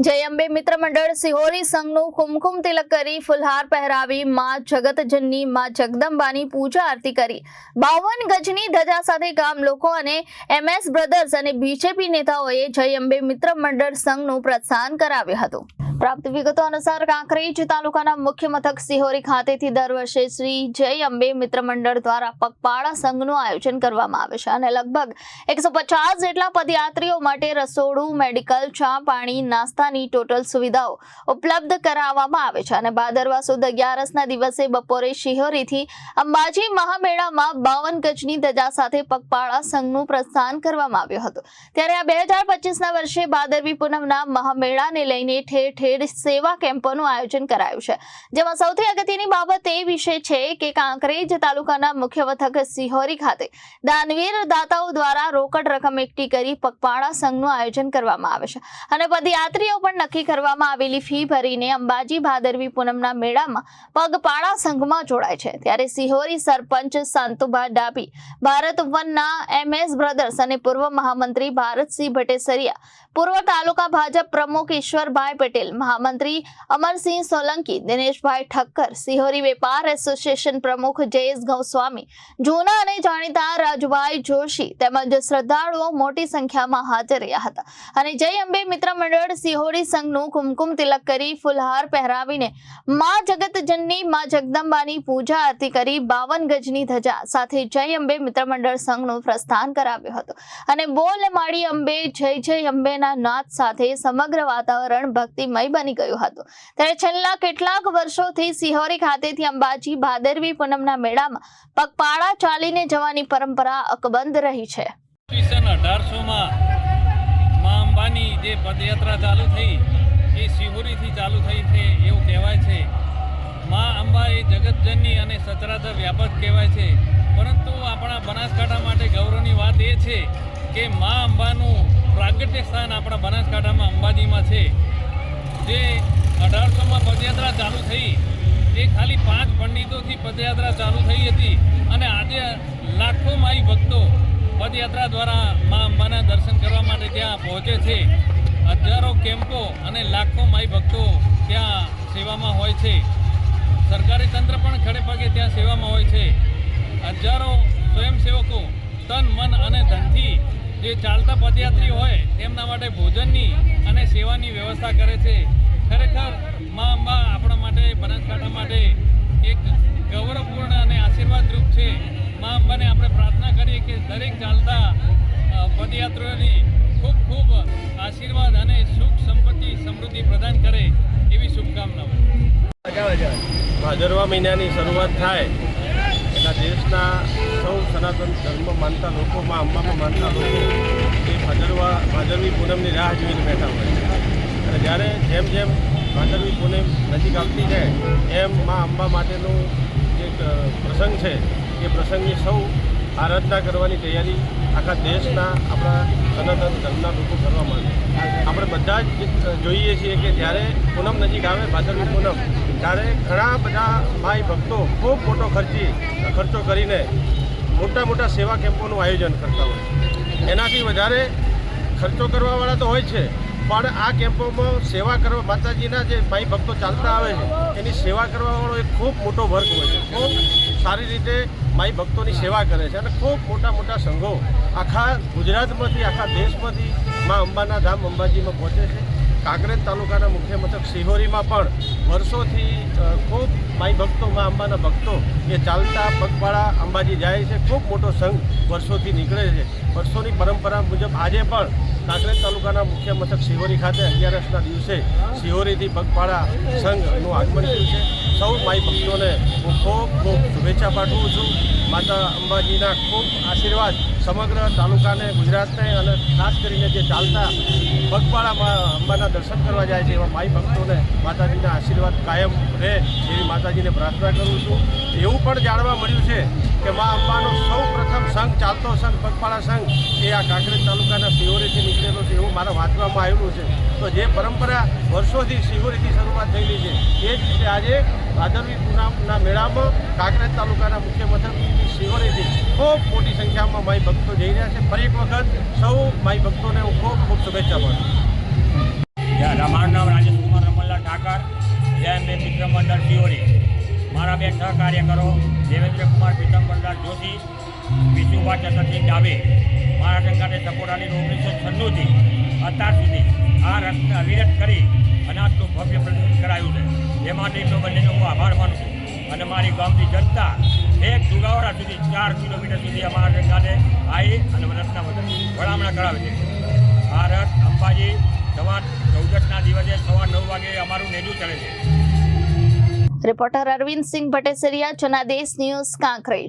જય અંબે મિત્ર મંડળ, સિહોરી સંઘનું કુમકુમ તિલક કરી ફુલહાર પહેરાવી માં જગતજનની, માં જગદંબાની પૂજા આરતી કરી. બાવન ગજની ધજા સાથે ગામ લોકો અને એમએસ બ્રધર્સ અને બીજેપી નેતાઓએ જય અંબે મિત્ર મંડળ સંઘનું પ્રસ્થાન કરાવ્યું હતું. પ્રાપ્ત વિગતો અનુસાર કાંકરેજ તાલુકાના મુખ્ય મથક સિહોરી ખાતેથી દર વર્ષે શ્રી જય અંબે મિત્ર મંડળ દ્વારા પગપાળા સંઘનું આયોજન કરવામાં આવે છે અને લગભગ એકસો પચાસ જેટલા પદયાત્રીઓ માટે રસોડું, મેડિકલ, ચા, પાણી, નાસ્તાની ટોટલ સુવિધાઓ ઉપલબ્ધ કરાવવામાં આવે છે અને ભાદરવા સુદ અગિયારસના દિવસે બપોરે શિહોરીથી અંબાજી મહામેળામાં બાવન ગજની ધજા સાથે પગપાળા સંઘનું પ્રસ્થાન કરવામાં આવ્યું હતું. ત્યારે આ બે હજાર પચીસના વર્ષે ભાદરવી પૂનમના મહામેળાને લઈને ઠેર ઠેર સેવા કેમ્પોનું આયોજન કરાયું છે. જેમાં સૌથી અગત્યની બાબત એ વિશે છે કે કાંકરેજ તાલુકાના મુખ્ય મથક સિહોરી ખાતે દાનવીર દાતાઓ દ્વારા રોકડ રકમ એકઠી કરી પગપાળા સંઘનું આયોજન કરવામાં આવે છે. અને પદયાત્રીઓ પણ નક્કી કરવામાં આવેલી ફી ભરીને અંબાજી ભાદરવી પૂનમના મેળામાં પગપાળા સંઘમાં જોડાય છે. ત્યારે સિહોરી સરપંચ સંતુભા ડાબી ભારત વનના એમએસ બ્રધર્સ અને પૂર્વ મહામંત્રી ભારતસિંહ ભટ્ટેસરિયા પૂર્વ તાલુકા ભાજપ પ્રમુખ ઈશ્વરભાઈ પટેલ, મહામંત્રી અમરસિંહ સોલંકી, દિનેશભાઈ ઠક્કર, સિહોરી વેપાર એસોસિએશન પ્રમુખ જયેશ ગૌસ્વામી, જૂના અને જાણીતા રાજુભાઈ જોશી તેમજ શ્રદ્ધાળુઓ મોટી સંખ્યામાં હાજર રહ્યા હતા. અને જય અંબે મિત્ર મંડળ સિહોરી સંઘનું કુમકુમ તિલક કરી ફુલહાર પહેરાવીને મા જગતજનની માં જગદંબાની પૂજા આરતી કરી બાવન ગજની ધજા સાથે જય અંબે મિત્ર મંડળ સંઘનું પ્રસ્થાન કરાવ્યું હતું. અને બોલ માળી અંબે, જય જય અંબેના નાદ સાથે સમગ્ર વાતાવરણ ભક્તિમય બની ગયું હતું. ત્યારે છેલ્લા કેટલાક વર્ષોથી સિહોરી ખાતેથી અંબાજી, ભાદરવી પૂનમના મેળામાં પગપાળા ચાલીને જવાની પરંપરા અકબંધ રહી છે. જે પદયાત્રા ચાલુ થઈ, એ સિહોરીથી ચાલુ થઈ છે એવું કહેવાય છે. મા અંબા એ જગતજનની અને સચરાચર વ્યાપક કહેવાય છે. પરંતુ આપણા બનાસકાંઠા માટે ગૌરવની વાત એ છે કે મા અંબાનું પ્રાગટ્ય સ્થાન આપણા બનાસકાંઠામાં, અંબાજીમાં છે. જે અઢારસોમાં પદયાત્રા ચાલુ થઈ. એ ખાલી પાંચ પંડિતોથી પદયાત્રા ચાલુ થઈ હતી અને આજે લાખો માઈ ભક્તો પદયાત્રા દ્વારા મા અંબાના દર્શન કરવા માટે ત્યાં પહોંચે છે. હજારો કેમ્પો અને લાખો માઈ ભક્તો ત્યાં સેવામાં હોય છે. સરકારી તંત્ર પણ ખડે પગે ત્યાં સેવામાં હોય છે. હજારો સ્વયંસેવકો તન, મન અને ધનથી જે ચાલતા પદયાત્રી હોય, તેમના માટે ભોજનની અને સેવાની વ્યવસ્થા કરે છે. ખરેખર મા અંબા આપણા માટે, બનાસકાંઠા માટે એક ગૌરવપૂર્ણ અને આશીર્વાદરૂપ છે. મા અંબાને આપણે પ્રાર્થના કરીએ કે દરેક ચાલતા પદયાત્રીઓની ખૂબ ખૂબ આશીર્વાદ અને સુખ, સંપત્તિ, સમૃદ્ધિ પ્રદાન કરે એવી શુભકામનાઓ. ભાદરવા મહિનાની શરૂઆત થાય. એટલા દેશના સૌ સનાતન ધર્મ માનતા લોકો માં અંબામાં માનતા લોકો એ ભાદરવા, ભાદરવી પૂનમની રાહ જોઈને બેઠા હોય છે. અને જ્યારે જેમ જેમ ભાદરવી પૂનમ નજીક આવતી જાય, એમ માં અંબા માટેનું જે પ્રસંગ છે, એ પ્રસંગની સૌ આરાધના કરવાની તૈયારી આખા દેશના, આપણા સનાતન ધર્મના લોકો કરવા માંગે આપણે બધા જ જોઈએ છીએ કે જ્યારે પૂનમ નજીક આવે, ભાદરવી પૂનમ, ત્યારે ઘણા બધા ભાઈ ભક્તો ખૂબ મોટો ખર્ચી, ખર્ચો કરીને મોટા મોટા સેવા કેમ્પોનું આયોજન કરતા હોય એનાથી વધારે ખર્ચો કરવાવાળા તો હોય છે, પણ આ કેમ્પોમાં સેવા કરવા, માતાજીના જે ભાઈ ભક્તો ચાલતા આવે છે, એની સેવા કરવાવાળો એક ખૂબ મોટો વર્ગ હોય છે. ખૂબ સારી રીતે માઈ ભક્તોની સેવા કરે છે અને ખૂબ મોટા મોટા સંઘો આખા ગુજરાતમાંથી, આખા દેશમાંથી મા અંબાના ધામ અંબાજીમાં પહોંચે છે. કાંકરેજ તાલુકાના મુખ્ય મથક સિહોરીમાં પણ વર્ષોથી ખૂબ માઈ ભક્તો મા અંબાના ભક્તો એ ચાલતા પગપાળા અંબાજી જાય છે. ખૂબ મોટો સંઘ વર્ષોથી નીકળે છે. વર્ષોની પરંપરા મુજબ આજે પણ કાંકરેજ તાલુકાના મુખ્ય મથક સિહોરી ખાતે અગિયારસના દિવસે સિહોરીથી પગપાળા સંઘનું આગમન થયું છે. સૌ માઈ ભક્તોને હું ખૂબ ખૂબ શુભેચ્છા પાઠવું છું. માતા અંબાજીના ખૂબ આશીર્વાદ સમગ્ર તાલુકાને, ગુજરાતને અને ખાસ કરીને જે ચાલતા પગપાળામાં અંબાના દર્શન કરવા જાય છે એવા માઈ ભક્તોને માતાજીના આશીર્વાદ કાયમ રહે એવી માતાજીને પ્રાર્થના કરું છું. એવું પણ જાણવા મળ્યું છે કે મા અંબાનો સૌ પ્રથમ સંઘ, ચાલતો સંઘ, પગપાળા સંઘ, એ આ કાંકરેજ તાલુકાના સિહોરીથી નીકળેલો છે એવું મારા વાંચવામાં આવેલું છે. તો જે પરંપરા વર્ષોથી સિહોરીથી શરૂઆત થયેલી છે, એ જ રીતે આજે ભાદરવી પૂનમના મેળામાં કાંકરેજ તાલુકાના મુખ્ય મથક સિહોરીથી ખૂબ મોટી સંખ્યામાં માઈ ભક્તો જઈ રહ્યા છે. ફરી એક વખત સૌ માઈ ભક્તોને હું ખૂબ ખૂબ શુભેચ્છા યા- મારું નામ રાજેશ કુમાર, રમણલાલ ઠાકર, જય મિત્ર મંડળ શિવરી મારા બે સહકાર્યકરો, દેવેન્દ્ર કુમાર પીતમ્બરલાલ જોશી વિશુભા ચંદ્રસિંહ ડાબે. મારા સંગાતે સપોરાની ઓગણીસો છન્નુંથી અત્યાર સુધી આ રસ્તે અવિરત કરી અનાજનું ભવ્ય પ્રદર્શન કરાયું છે. એ માટે તો બંનેનો હું આભાર માનું છું. અને મારી ગામની જનતા એક દુગાવડા સુધી, ચાર કિલોમીટર સુધી અમારા સંગાતે આવી અને રથના વડામણા કરાવે છે. આ રથ અંબાજી સવાર ચૌદસના દિવસે સવાર નવ વાગે અમારું નેજું ચડે છે. Reporter Arvind Singh Bhattesariya Janadesh news Kankrej